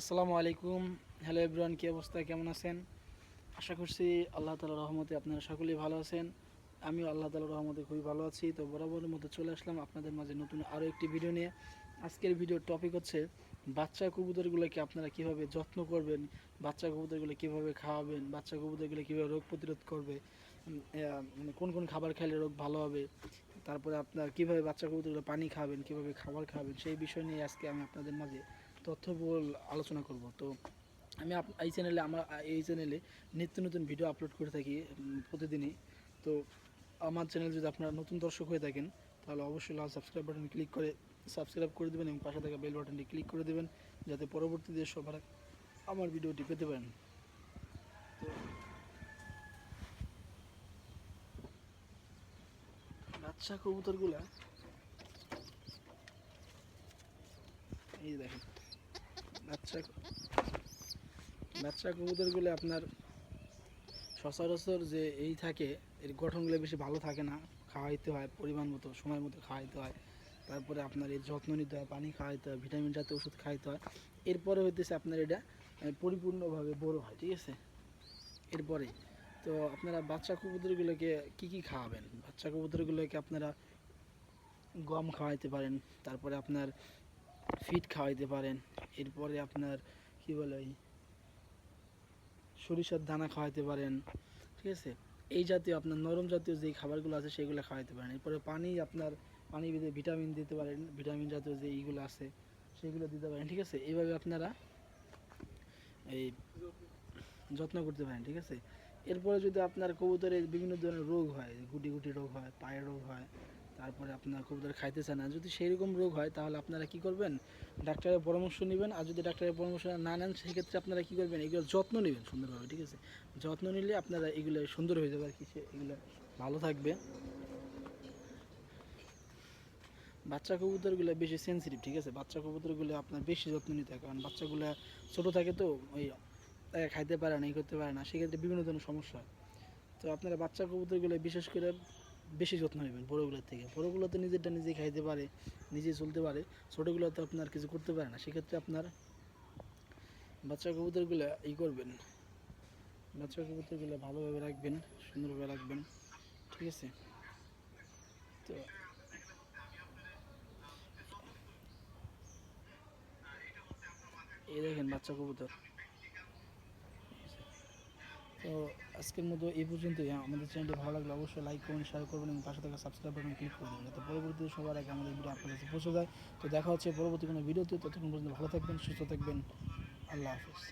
আসসালামু আলাইকুম। Hello everyone, কী অবস্থা? কেমন আছেন? আশা করছি আল্লাহ তালার রহমতে আপনারা সকলেই ভালো আছেন। আমিও আল্লাহ তালার রহমতে খুবই ভালো আছি। তো বরাবরের মতো চলে আসলাম আপনাদের মাঝে নতুন আরও একটি ভিডিও নিয়ে। আজকের ভিডিওর টপিক হচ্ছে, বাচ্চা কবুতরগুলোকে আপনারা কীভাবে যত্ন করবেন? বাচ্চা কবুতরগুলো কীভাবে খাওয়াবেন? বাচ্চা কবুতরগুলো কীভাবে রোগ প্রতিরোধ করবে? মানে কোন কোন খাবার খেলে রোগ ভালো হবে? তারপরে আপনার কীভাবে বাচ্চা কবুতরগুলো পানি খাবেন? কীভাবে খাবার খাবেন? সেই বিষয় নিয়ে আজকে আমি আপনাদের মাঝে তথ্যবহুল আলোচনা করব। তো আমি এই চ্যানেলে আমার, এই চ্যানেলে নিত্য নতুন ভিডিও আপলোড করে থাকি প্রতিদিনই। তো আমার চ্যানেল যদি আপনারা নতুন দর্শক হয়ে থাকেন, তাহলে অবশ্যই লাল সাবস্ক্রাইব বাটন ক্লিক করে সাবস্ক্রাইব করে দেবেন এবং পাশে থাকা বেল বাটনটি ক্লিক করে দেবেন, যাতে পরবর্তীতে সবার আমার ভিডিওটি পেতে পারেন। তো বাচ্চা কবুতরগুলা, এই দেখেন। বাচ্চা বাচ্চা কবুতরগুলো আপনার সচরাচর যে এই থাকে, এর গঠনগুলো বেশি ভালো থাকে না। খাওয়াইতে হয়, পরিমাণ মতো, সময় মতো খাওয়াইতে হয়। তারপরে আপনার এর যত্ন নিতে হয়, পানি খাওয়াইতে হয়, ভিটামিন জাতীয় ওষুধ খাওয়াইতে হয়। এরপরে হইতেছে আপনার এটা পরিপূর্ণভাবে বড় হয়, ঠিক আছে? এরপরে, তো আপনারা বাচ্চা কবুতরগুলোকে কি কি খাওয়াবেন? বাচ্চা কবুতরগুলোকে আপনারা গম খাওয়াইতে পারেন। তারপরে আপনার ফিট খাওয়াইতে পারেন। এরপরে আপনার, কি বলে ওই, সরিষার দানা খাওয়াইতে পারেন, ঠিক আছে? এই জাতীয় আপনার নরম জাতীয় যেই খাবারগুলো আছে সেগুলো খাওয়াইতে পারেন। এরপরে পানি আপনার, পানি ভিতরে ভিটামিন দিতে পারেন ভিটামিন জাতীয় যে এইগুলো আছে সেগুলো দিতে পারেন, ঠিক আছে? এইভাবে আপনারা এই যত্ন করতে পারেন, ঠিক আছে? এরপরে যদি আপনার কবুতরের বিভিন্ন ধরনের রোগ হয়, গুটি গুটি রোগ হয়, পায়ের রোগ হয় তারপরে আপনার কবুতর খাইতে চায় না। যদি সেই রকম রোগ হয়, তাহলে আপনারা কি করবেন? ডাক্তারের পরামর্শ নেবেন, আর যদি ডাক্তারের পরামর্শ না নেন, সেক্ষেত্রে আপনারা কি করবেন? এগুলো যত্ন নেবেন সুন্দরভাবে, ঠিক আছে? যত্ন নিলে আপনারা এগুলো সুন্দর হয়ে যাবে আর কি এগুলো ভালো থাকবে। বাচ্চা কবুতরগুলো বেশি সেন্সিটিভ ঠিক আছে? বাচ্চা কবুতরগুলো আপনার বেশি যত্ন নিতে হয়, কারণ বাচ্চাগুলো ছোটো থাকে তো, ওই তাকে খাইতে পারে না এই করতে পারে না, সেক্ষেত্রে বিভিন্ন ধরনের সমস্যা হয়। তো আপনারা বাচ্চা কবুতরগুলো বিশেষ করে বেশি যত্ন নেবেন বড়োগুলোর থেকে। বড়োগুলো তো নিজেরটা নিজে খাইতে পারে নিজে চলতে পারে। ছোটোগুলো তো আপনার কিছু করতে পারে না। সেক্ষেত্রে আপনার বাচ্চা কবুতরগুলো ই করবেন। বাচ্চা কবুতরগুলো ভালোভাবে রাখবেন, সুন্দরভাবে রাখবেন। ঠিক আছে? তো এই দেখেন বাচ্চা কবুতর। তো আজকের মতো এই পর্যন্তই। হ্যাঁ, আমাদের চ্যানেলটি ভালো লাগলে অবশ্যই লাইক করুন শেয়ার করবেন এবং পাশে থাকা সাবস্ক্রাইব বাটন ক্লিক করে দেবেন। যাতে পরবর্তীতে সবার আগে আমাদের ভিডিও আপনার কাছে পৌঁছে যায়। তো দেখা হচ্ছে পরবর্তী কোনো ভিডিওতে ততক্ষণ পর্যন্ত ভালো থাকবেন সুস্থ থাকবেন। আল্লাহ হাফিজ।